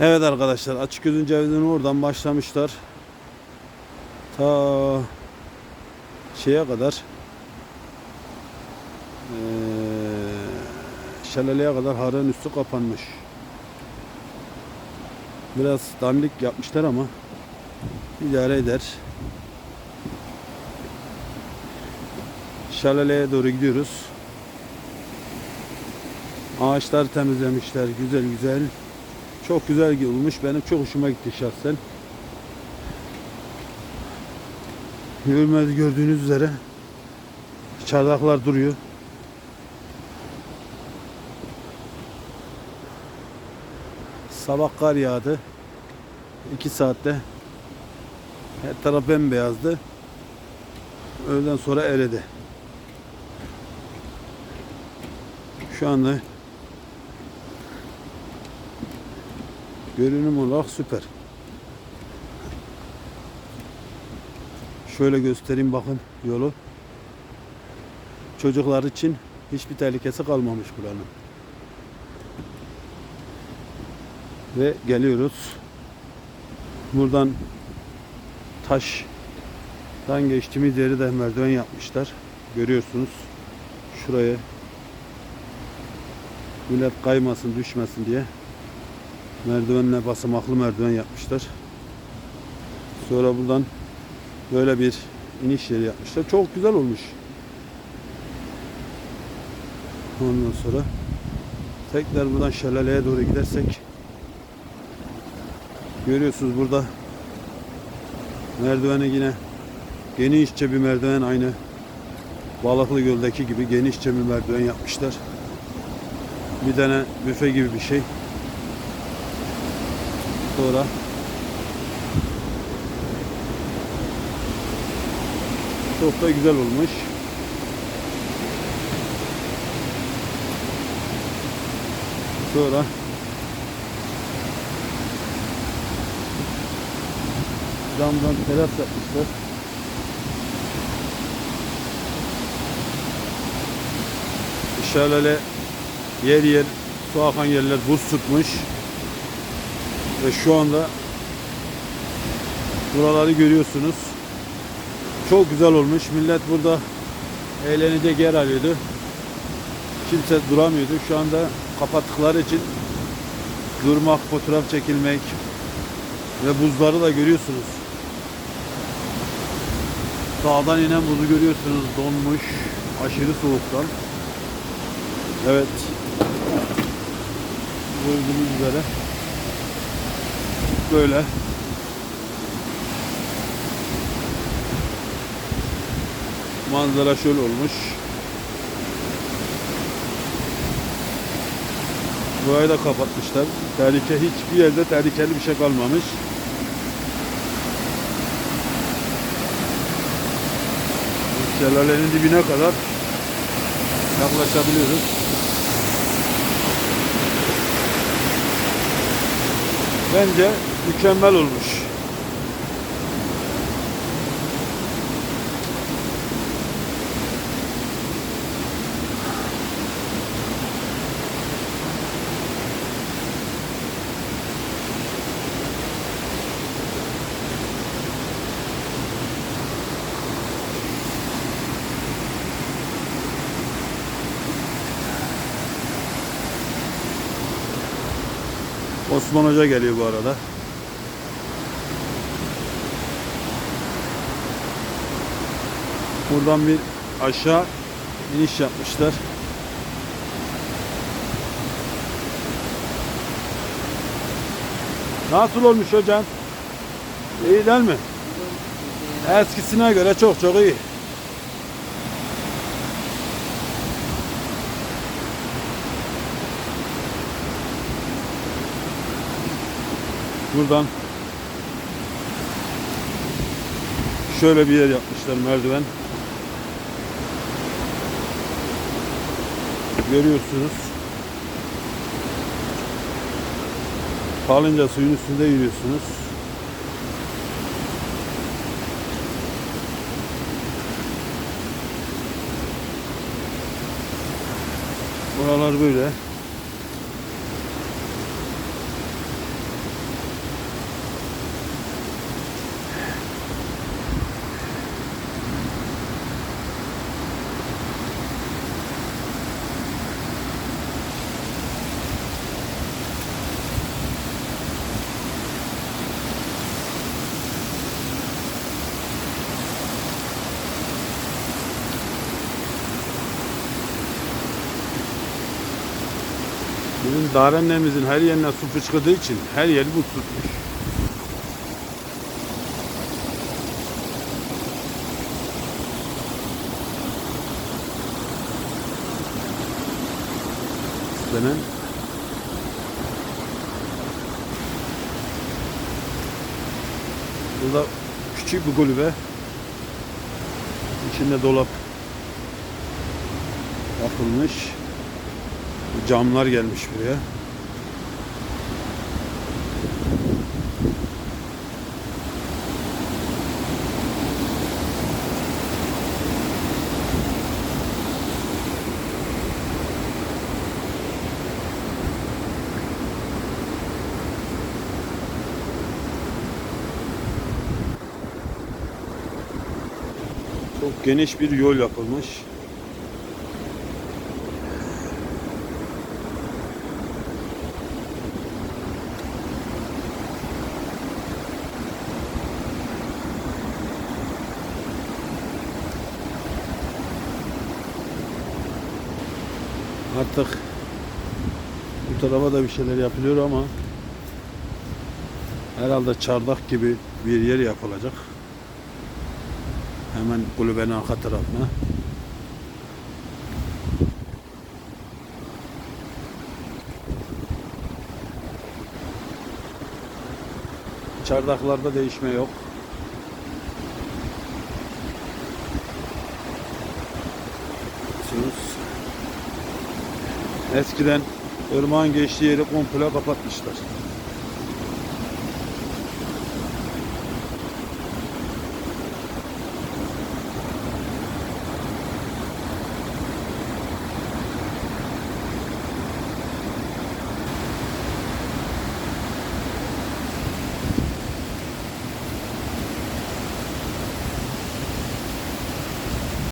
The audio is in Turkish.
Evet arkadaşlar açık gözün cevizini oradan başlamışlar. Ta şeye kadar eee şelaleye kadar harın üstü kapanmış. Biraz dandik yapmışlar ama idare eder. Şelaleye doğru gidiyoruz. Ağaçlar temizlemişler güzel güzel. Çok güzel olmuş. Benim çok hoşuma gitti şahsen. Görmez gördüğünüz üzere çardaklar duruyor. Sabah kar yağdı. 2 saatte her taraf bembeyazdı. Öğleden sonra eridi. Şu anda görünüm olarak süper. Şöyle göstereyim bakın yolu. Çocuklar için hiçbir tehlikesi kalmamış buranın. Ve geliyoruz. Buradan taştan geçtiğimiz yeri de merdiven yapmışlar. Görüyorsunuz. Şuraya millet kaymasın, düşmesin diye merdivenle basamaklı merdiven yapmışlar. Sonra buradan böyle bir iniş yeri yapmışlar. Çok güzel olmuş. Ondan sonra tekrar buradan şelaleye doğru gidersek görüyorsunuz burada merdiveni yine genişçe bir merdiven aynı Balıklı Göl'deki gibi genişçe bir merdiven yapmışlar. Bir tane büfe gibi bir şey. Sonra çok da güzel olmuş. Sonra camdan teras yapmışlar. Şelale yer yer su akan yerler buz tutmuş. Ve şu anda buraları görüyorsunuz. Çok güzel olmuş. Millet burada eğlenecek yer arıyordu. Kimse duramıyordu. Şu anda kapattıkları için durmak, fotoğraf çekilmek ve buzları da görüyorsunuz. Dağdan inen buzu görüyorsunuz. Donmuş. Aşırı soğuktan. Evet. Gördüğünüz üzere böyle manzara şöyle olmuş. Burayı da kapatmışlar. Tehlike hiçbir yerde tehlikeli bir şey kalmamış. Şelalenin dibine kadar yaklaşabiliyoruz. Bence mükemmel olmuş. Osman Hoca geliyor bu arada. Buradan bir aşağı iniş yapmışlar. Nasıl olmuş hocam? İyi değil mi? Eskisine göre çok çok iyi. Buradan şöyle bir yer yapmışlar merdiven. Görüyorsunuz. Kalınca suyun üstünde yürüyorsunuz. Buralar böyle. Bizim Darennemizin her yerine su fışkırdığı için her yeri buz tutmuş. Istenen Burada küçük bir kulübe. İçinde dolap yapılmış. Camlar gelmiş buraya. Çok geniş bir yol yapılmış. Artık bu tarafa da bir şeyler yapılıyor ama herhalde çardak gibi bir yer yapılacak. Hemen kulübenin arka tarafına. Çardaklarda değişme yok. Biliyorsunuz. Eskiden ırmağın geçtiği yeri komple kapatmışlar.